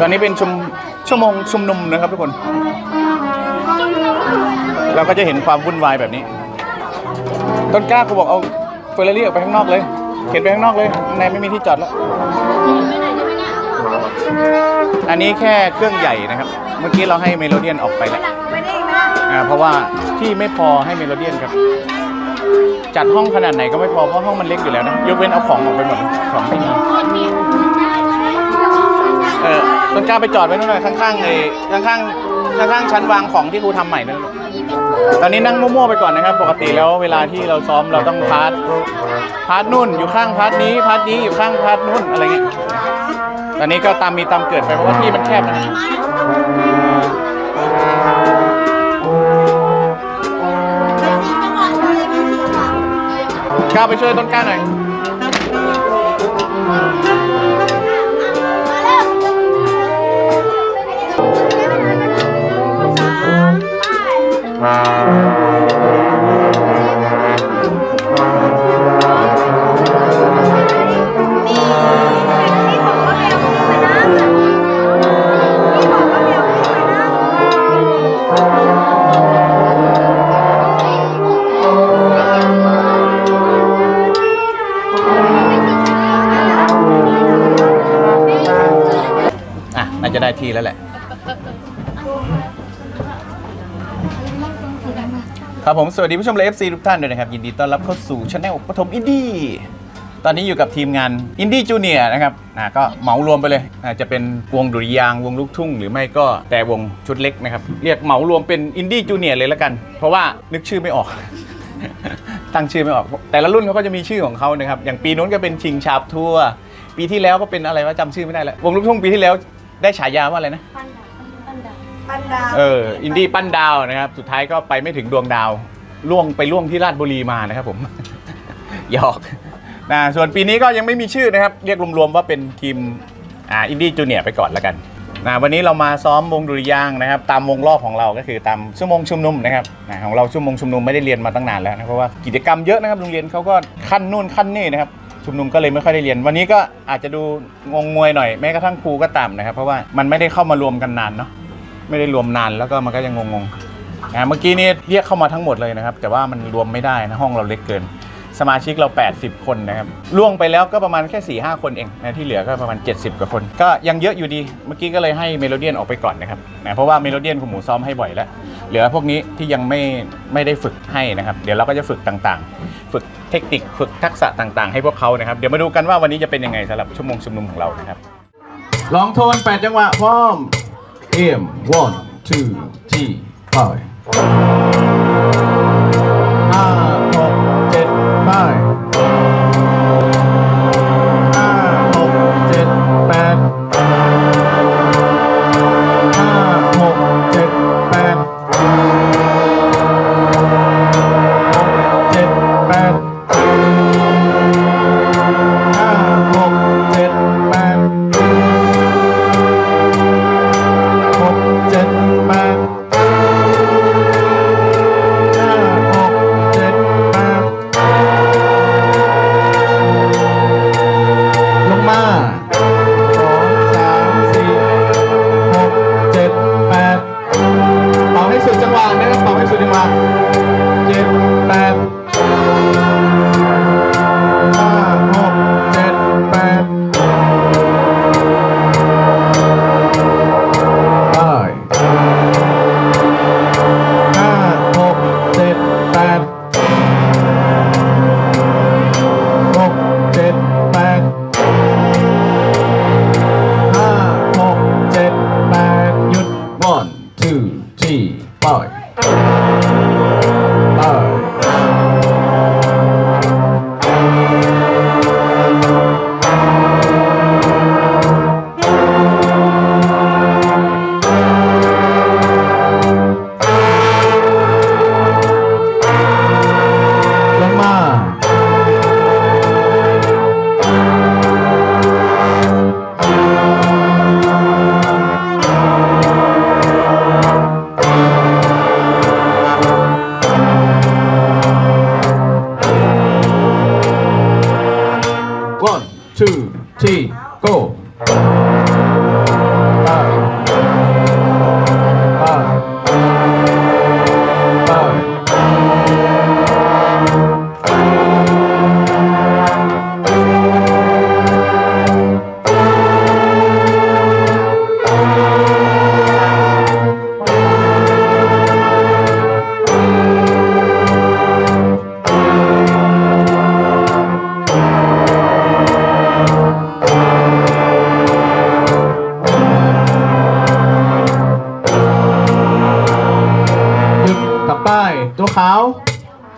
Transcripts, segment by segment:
ตอนนี้เป็นชุมชั่วโมงชุมนุมนะครับทุกคน เราก็จะเห็นความวุ่นวายแบบนี้ ต้นกล้าเขาบอกเอาเฟอร์รารี่ออกไปข้างนอกเลย เข็นไปข้างนอกเลยในไม่มีที่จอดแล้ว อันนี้แค่เครื่องใหญ่นะครับ เมื่อกี้เราให้เมโลเดียนออกไปแล้วอ่าเพราะว่าที่ไม่พอให้เมโลเดียนครับ จัดห้องขนาดไหนก็ไม่พอเพราะห้องมันเล็กอยู่แล้วนะ ยกเว้นเอาของออกไปหมดของที่มีเออ ต้นกล้าไปจอดไว้นู่นหน่อยข้างๆในข้างๆข้างๆชั้นวางของที่ครูทำใหม่นั่นลูกตอนนี้นั่งมั่วๆไปก่อนนะครับ ปกติแล้วเวลาที่เราซ้อมเราต้องพาร์ทพาร์ทนู่นอยู่ข้างพาร์ทนี้พาร์ทนี้อยู่ข้างพาร์ทนู่นอะไรเงี้ยตอนนี้ก็ตามมีตามเกิดไปเพราะว่าที่มันแคบนะก้าไปช่วยต้นกล้าหน่อย อะน่าจะได้ทีแล้วแหละ ครับผมสวัสดีผู้ชมเลฟซีทุกท่านด้วยนะครับ ยินดีต้อนรับเข้าสู่ช anel ปฐมอินดี้ตอนนี้อยู่กับทีมงานอินดี้จูเนียนะครับนะก็เหมารวมไปเลยนะจะเป็นวงดุริยางค์วงลูกทุ่ง หรือไม่ก็แต่วงชุดเล็กนะครับ เรียกเหมารวมเป็นอินดี้จูเนียเลยแล้วกัน เพราะว่านึกชื่อไม่ออก ตั้งชื่อไม่ออก แต่ละรุ่นเขาก็จะมีชื่อของเขานะครับ อย่างปีนู้นก็เป็นชิงชาบทัวร์ปีที่แล้วก็เป็นอะไรว่าจำชื่อไม่ได้แล้ววงลูกทุ่งปีที่แล้วได้ฉายาว่าอะไรนะ ปันดา วเอออินดี้ปั้นดาวนะครับ สุดท้ายก็ไปไม่ถึงดวงดาวล่วงไปล่วงที่ราชบุรีมานะครับผม หยอกนะส่วนปีนี้ก็ยังไม่มีชื่อนะครับ เรียกรวมๆว่าเป็นทีมอ่าอินดี้จูเนียร์ไปก่อนแล้วกันนะวันนี้เรามาซ้อมวงดุริยางนะครับ ตามวงรอบของเราก็คือตามชั่วโมงชุมนุมนะครับนะของเราชั่วโมงชุมนุมไม่ได้เรียนมาตั้งนานแล้วนะเพราะว่ากิจกรรมเยอะนะครับโรงเรียนเขาก็ขั้นนู่นขั้นนี่นะครับชุมนุมก็เลยไม่ค่อยได้เรียน วันนี้ก็อาจจะดูงงงวยหน่อยแม้กระทั่งครูก็ตามนะครับ เพราะว่ามันไม่ได้เข้ามารวมกันนานเนาะ ไม่ได้รวมนานแล้วก็มันก็ยังงงๆนะเมื่อกี้นี่เรียกเข้ามาทั้งหมดเลยนะครับ แต่ว่ามันรวมไม่ได้นะห้องเราเล็กเกิน สมาชิกเรา 80 คนนะครับล่วงไปแล้วก็ประมาณแค่4ี่หคนเองนะที่เหลือก็ประมาณ 70 กว่าคน ก็ยังเยอะอยู่ดีเมื่อกี้ก็เลยให้เมโลเดียนออกไปก่อนนะครับนะเพราะว่าเมโลเดียนคุณหมูซ้อมให้บ่อยแล้ว เหลือพวกนี้ที่ยังไม่ไม่ได้ฝึกให้นะครับ เดี๋ยวเราก็จะฝึกต่างๆ ฝึกเทคนิคฝึกทักษะต่างๆ ให้พวกเขานะครับเดี๋ยวมาดูกันว่าวันนี้จะเป็นยังไงสำหรับชั่วโมงชุมนุมของเรานะครับลองโทน 8 จังหวะพร้อม M one two three five ห้าหกเจ็ดไป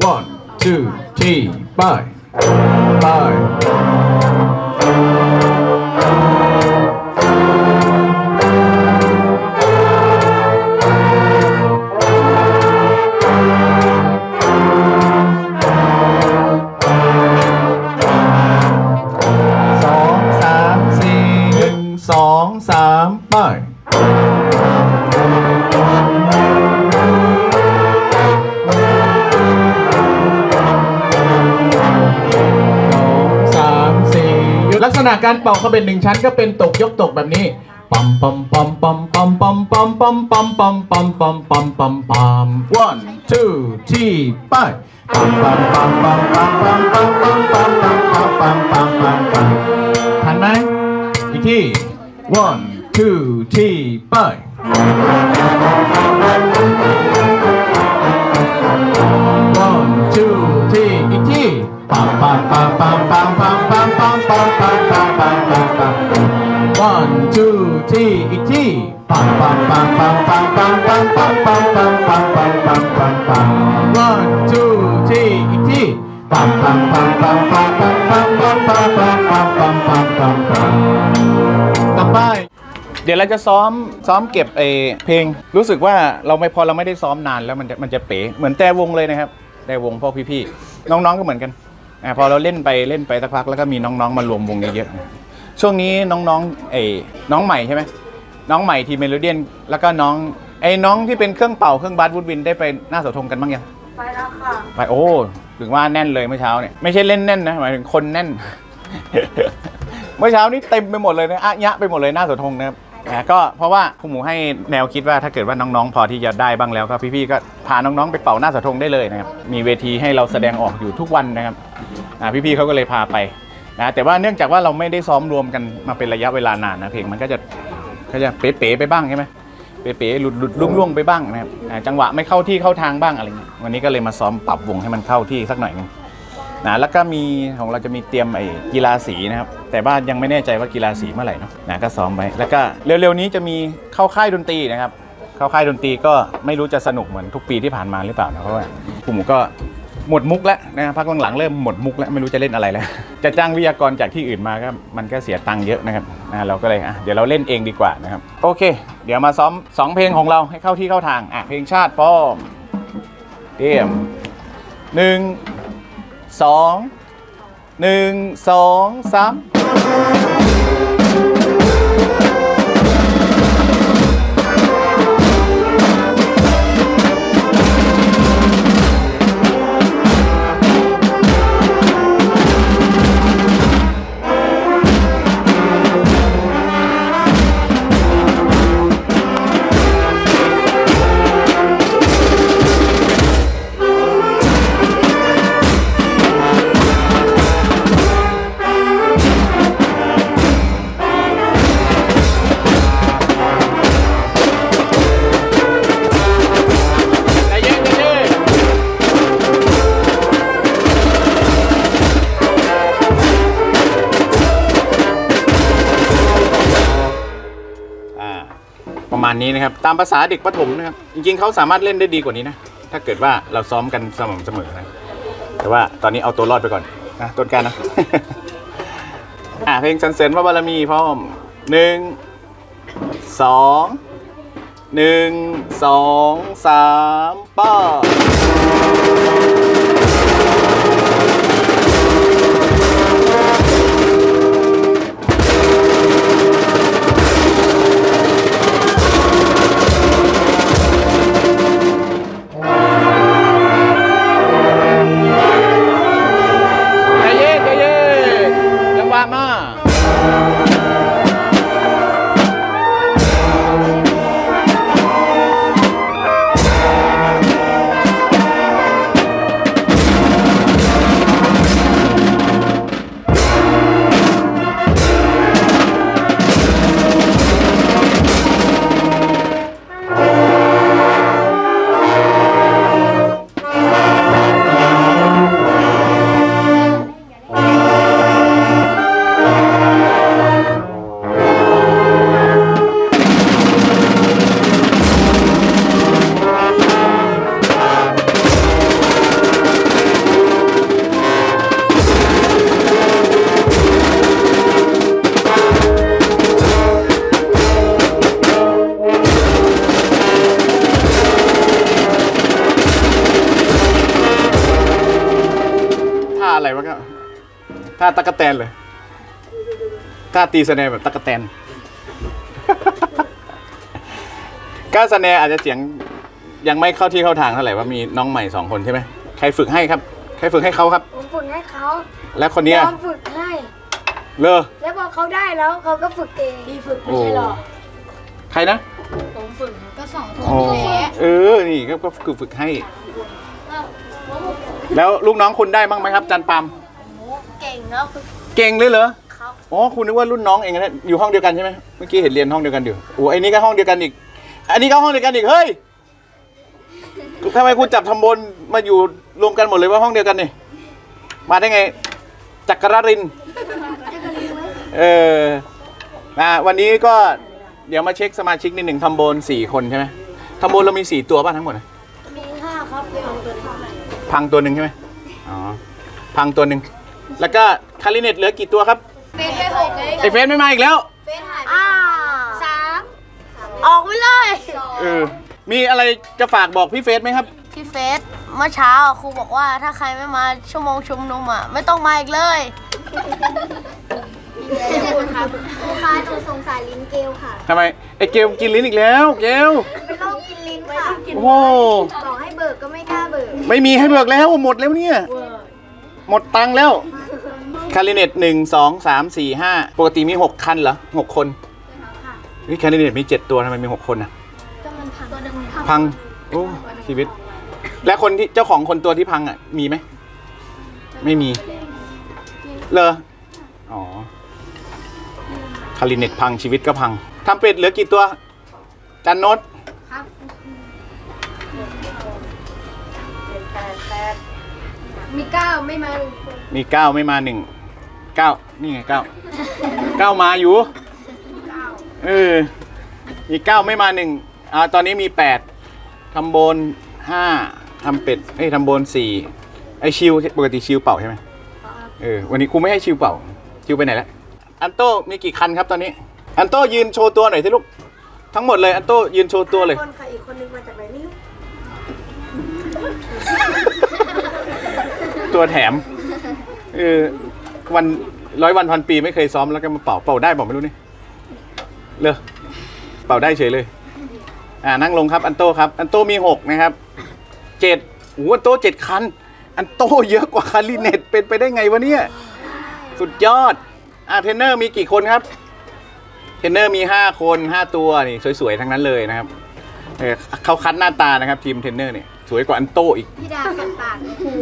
one two three ไป ลักษณะการเป่าเขม็ดหนึ่งชั้นก็เป็นตกยกตกแบบนี้ปัมปัมปัมปัมปัมปัมปัมปัมปัมปัมปัมปัมปอมปอมปอม one two three ไปปอมปัมปัมปัมปัมปัมปัมปัมปัมปัมปัมปัมปอมปอมปอมทันไหมอีกที่ one two three four One two one two three อีกทีปัมปัมปัมปัมปัมปัมปัมปัมปัมปัมปัมปัมปัมปัมปัม one two three อีกทีปัมปัมปัมปัมปัมปัมปัมปัมปัมปัมปัมปัมปัมปัมปัมต่อไปเดี๋ยวเราจะซ้อมซ้อมเก็บไอเพลง รู้สึกว่าเราไม่พอเราไม่ได้ซ้อมนานแล้วมันจะมันจะเป๋เหมือนแต่วงเลยนะครับแต่วงพวกพี่ๆน้องๆก็เหมือนกัน อ่าพอเราเล่นไปเล่นไปสักพักแล้วก็มีน้องๆมารวมวงเยอะๆช่วงนี้น้องๆไอ้น้องใหม่ใช่ไหมน้องใหม่ทีเมโลเดียนแล้วก็น้องไอ้น้องที่เป็นเครื่องเป่าเครื่องบาสวูดวินได้ไปหน้าเสาธงกันบ้างยังไปแล้วค่ะไปโอ้ถึงว่าแน่นเลยเมื่อเช้าเนี่ยไม่ใช่เล่นแน่นนะหมายถึงคนแน่น เมื่อเช้านี้เต็มไปหมดเลยนะอะยะไปหมดเลยหน้าเสาธงนะครับ นะก็เพราะว่าคุณหมูให้แนวคิดว่าถ้าเกิดว่าน้องๆ พอที่จะได้บ้างแล้วก็พี่ๆก็พาน้องๆ ไปเป่าหน้าเสาธงได้เลยนะครับมีเวทีให้เราแสดงออกอยู่ทุกวันนะครับอ่าพี่ๆเขาก็เลยพาไปนะแต่ว่าเนื่องจากว่าเราไม่ได้ซ้อมรวมกันมาเป็นระยะเวลานานนะเพลงมันก็จะก็จะเป๋ๆไปบ้างใช่ไหมเป๋ๆหลุดหลุดๆล่วงๆไปบ้างนะครับอ่าจังหวะไม่เข้าที่เข้าทางบ้างอะไรเงี้ยวันนี้ก็เลยมาซ้อมปรับวงให้มันเข้าที่สักหน่อยนึง นะแล้วก็มีของเราจะมีเตรียมไอ้กีฬาสีนะครับแต่ว่ายังไม่แน่ใจว่ากีฬาสีเมื่อไหร่เนาะนะก็ซ้อมไว้แล้วก็เร็วๆนี้จะมีเข้าค่ายดนตรีนะครับ เข้าค่ายดนตรีก็ไม่รู้จะสนุกเหมือนทุกปีที่ผ่านมาหรือเปล่านะเพราะว่าผมก็หมดมุกแล้วนะครับพักหลังๆเริ่มหมดมุกแล้วไม่รู้จะเล่นอะไรแล้ว จะจ้างวิทยากรจากที่อื่นมาก็มันก็เสียตังค์เยอะนะครับนะเราก็เลยอะเดี๋ยวเราเล่นเองดีกว่านะครับ โอเค เดี๋ยวมาซ้อมสองเพลงของเราให้เข้าที่เข้าทางอะเพลงชาติป้อมเตรียมหนึ่ง สองหนึ่งสองสาม นะครับ ตามภาษาเด็กประถมนะครับ จริงๆเขาสามารถเล่นได้ดีกว่านี้นะ ถ้าเกิดว่าเราซ้อมกันสม่ำเสมอนะ แต่ว่าตอนนี้เอาตัวรอดไปก่อนนะต้นการนะ อ่าเพลงสรรเสริญพระบารมีพร้อมหนึ่งสองหนึ่งสองสามป้า อะไรวะก็ท่าตะกะแตนเลยท่าตีสแนร์แบบตะกะแตนก้าสแนร์อาจจะเสียงยังไม่เข้าที่เข้าทางเท่าไหร่ว่ามีน้องใหม่สองคนใช่ไหมใครฝึกให้ครับ ใครฝึกให้เขาครับ ผมฝึกให้เขาและคนเนี้ยยอมฝึกให้เลอแล้วพอเขาได้แล้วเขาก็ฝึกเองพี่ฝึกไม่ใช่หรอใครนะผมฝึกก็สองคนโอ้นี่แหละเออนี่ก็ก็คือฝึกให้ แล้วลูกน้องคุณได้บ้างไหมครับจันปามเก่งแล้วฝึกเก่งเลยเหรอครับอ๋อคุณนึกว่ารุ่นน้องเองนะอยู่ห้องเดียวกันใช่ไหมเมื่อกี้เห็นเรียนห้องเดียวกันอยู่โอ้ไอ้นี่ก็ห้องเดียวกันอีก อันนี้ก็ห้องเดียวกันอีกเฮ้ยทำไมคุณจับทำบนมาอยู่รวมกันหมดเลยว่าห้องเดียวกันนี่มาได้ไงจักรรินทร์เออนะวันนี้ก็เดี๋ยวมาเช็คสมาชิกนิดหนึ่งทำโบนสี่คนใช่ไหมทำโบนเรามีสี่ตัวป่ะทั้งหมด พังตัวหนึ่งใช่ไหมอ๋อ พังตัวหนึ่ง แล้วก็คาริเนตเหลือกี่ตัวครับ เฟซไปหกเลยไอเฟสไม่มาอีกแล้ว เฟซหายไปอ้าสามออกไปเลยเออ มีอะไรจะฝากบอกพี่เฟสไหมครับที่เฟซเมื่อเช้าครูบอกว่าถ้าใครไม่มาชั่วโมงชุมนุมอะไม่ต้องมาอีกเลย ครับลูกค้าหนูสงสารลิ้นเกลค่ะ ทำไมไอเกลกินลิ้นอีกแล้ว เกลเป็นโรคกินลิ้นค่ะโอ้โหบอกให้เบิกก็ไม่กล้าเบิกไม่มีให้เบิกแล้วหมดแล้วเนี่ย หมดตังค์แล้ว คาริเนตหนึ่งสองสามสี่ห้าปกติมีหกคันเหรอหกคนเฮ้ยคาริเนตมีเจ็ดตัวทำไมมีหกคนนะก็มันพังตัวหนึ่งพังโอ้ชีวิต และคนที่เจ้าของคนตัวที่พังอะมีไหมไม่มี เลออ๋อ คาริเนตพังชีวิตก็พังทำเป็ดเหลือกี่ตัว จันโนตมีเก้าไม่มามีเก้าไม่มาหนึ่งเก้านี่ไงเก้าเก้ามาอยู่เออมีเก้าไม่มาหนึ่งอ่าตอนนี้มีแปดทำโบนห้าทำเป็ดเอ้ยทำโบนสี่ไอชิวปกติชิวเป่าใช่ไหมเออวันนี้ครูไม่ให้ชิวเป่าชิวไปไหนแล้ว อันโต้มีกี่คันครับตอนนี้ อันโต้ยืนโชว์ตัวหน่อยสิลูก ทั้งหมดเลยอันโต้ยืนโชว์ตัวเลย คนค่ะอีกคนนึงมาจากไหนไม่รู้ตัวแถมเออวันร้อยวันพันปีไม่เคยซ้อมแล้วก็มาเป่าเป่าได้บอกไม่รู้นี่เลยเป่าได้เฉยเลย อ่านั่งลงครับอันโต้ครับ อันโต้มีหกนะครับเจ็ดโอ้โหอันโต้เจ็ดคัน อันโต้เยอะกว่าคาริเนตเป็นไปได้ไงวะเนี่ย สุดยอด อ่าเทรนเนอร์มีกี่คนครับ เทรนเนอร์มีห้าคนห้าตัวนี่สวยๆ ทั้งนั้นเลยนะครับเออเขาคัดหน้าตานะครับทีมเทรนเนอร์เนี่ยสวยกว่าอันโต้อีก พี่ดากัดปากครู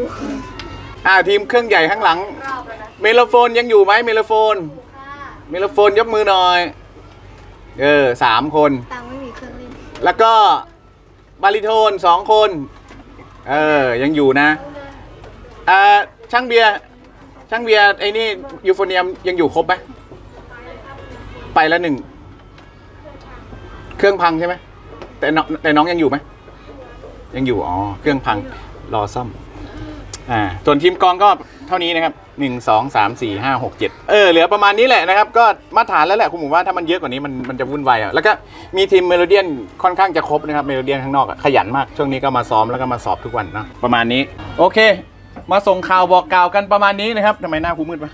อ่าทีมเครื่องใหญ่ข้างหลัง รอบแล้วนะเมโลโฟนยังอยู่ไหมเมโลโฟนเมโลโฟนยกมือหน่อย เออสามคน ตังค์ไม่มีเครื่องเล่นแล้วก็บาริโทนสองคน เออ ยังอยู่นะอ่าช่างเบียร์ ช่างเบียร์ไอ้นี่ยูโฟเนียมยังอยู่ครบไหมไปแล้วหนึ่ง เครื่องพังใช่ไหมแต่น้องแต่น้องยังอยู่ไหมยังอยู่อ๋อเครื่องพังรอซ่อมอ่าส่วนทีมกองก็เท่านี้นะครับหนึ่งสองสามสี่ห้าหกเจ็ดเออเหลือประมาณนี้แหละนะครับ ก็มาตรฐานแล้วแหละคุณผมว่าถ้ามันเยอะกว่านี้มันมันจะวุ่นวายอะแล้วก็มีทีมเมโลเดียนค่อนข้างจะครบนะครับเมโลเดียนข้างนอกอขยันมาก ช่วงนี้ก็มาซ้อมแล้วก็มาสอบทุกวันเนะประมาณนี้ โอเค มาส่งข่าวบอกกล่าวกันประมาณนี้นะครับทำไมหน้าครูมืดปะ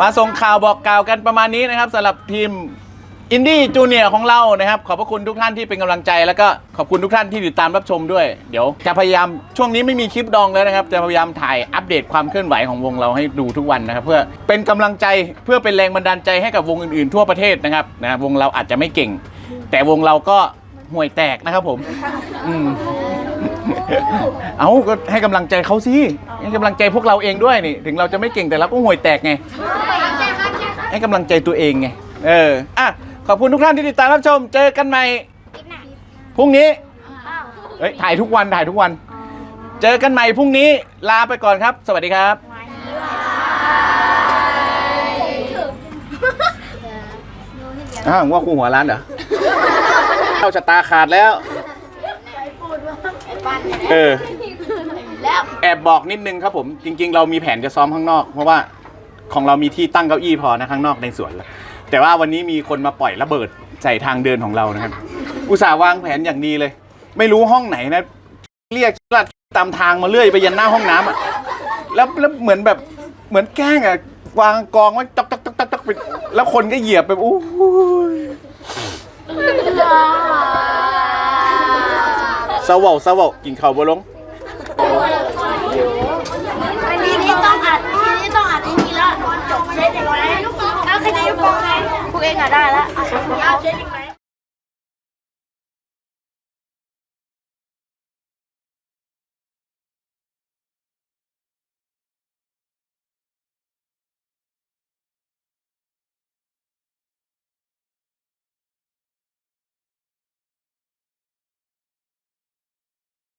มาส่งข่าวบอกกล่าวกันประมาณนี้นะครับสำหรับทีมอินดี้จูเนียร์ของเรานะครับ ขอบพระคุณทุกท่านที่เป็นกำลังใจ แล้วก็ขอบคุณทุกท่านที่ติดตามรับชมด้วย เดี๋ยวจะพยายามช่วงนี้ไม่มีคลิปดองแล้วนะครับ จะพยายามถ่ายอัปเดตความเคลื่อนไหวของวงเราให้ดูทุกวันนะครับ เพื่อเป็นกำลังใจเพื่อเป็นแรงบันดาลใจให้กับวงอื่นๆทั่วประเทศนะครับนะครับวงเราอาจจะไม่เก่ง แต่วงเราก็ห่วยแตกนะครับผม อืม เอาก็ให้กำลังใจเขาสิให้กำลังใจพวกเราเองด้วยนี่ถึงเราจะไม่เก่งแต่เราก็ห่วยแตกไง ให้กำลังใจตัวเองไงเอออะขอบคุณทุกท่านที่ติดตามรับชม เจอกันใหม่พรุ่งนี้เฮ้ยถ่ายทุกวันถ่ายทุกวัน เจอกันใหม่พรุ่งนี้ลาไปก่อนครับ สวัสดีครับอ้าวว่าครูหัวร้านเหรอเข้าชะตาขาดแล้ว เออแอบบอกนิดนึงครับผม จริง ๆ เรามีแผนจะซ้อมข้างนอก เพราะว่าของเรามีที่ตั้งเก้าอี้พอนะข้างนอกในสวนแล้วแต่ว่าวันนี้มีคนมาปล่อยระเบิดใส่ทางเดินของเรานะครับ อุตส่าห์วางแผนอย่างดีเลย ไม่รู้ห้องไหนนะ เรียกลัดตามทางมาเรื่อยไปยันหน้าห้องน้ำอะแล้วแล้วเหมือนแบบเหมือนแกล้งอะวางกองไว้จอกจอกจอกจอกจอกไปแล้วคนก็เหยียบไปอู้หูย เศร้าเว้าเศร้าเว้ากินข้าวบ่ลง อันนี้นี่ต้องอัดทีนี้ต้องอัดทีนี้แล้วจบเซตอย่างไรแล้วใครจะยุบกองไงพวกเองอะได้แล้วเอาเซตอีกไหม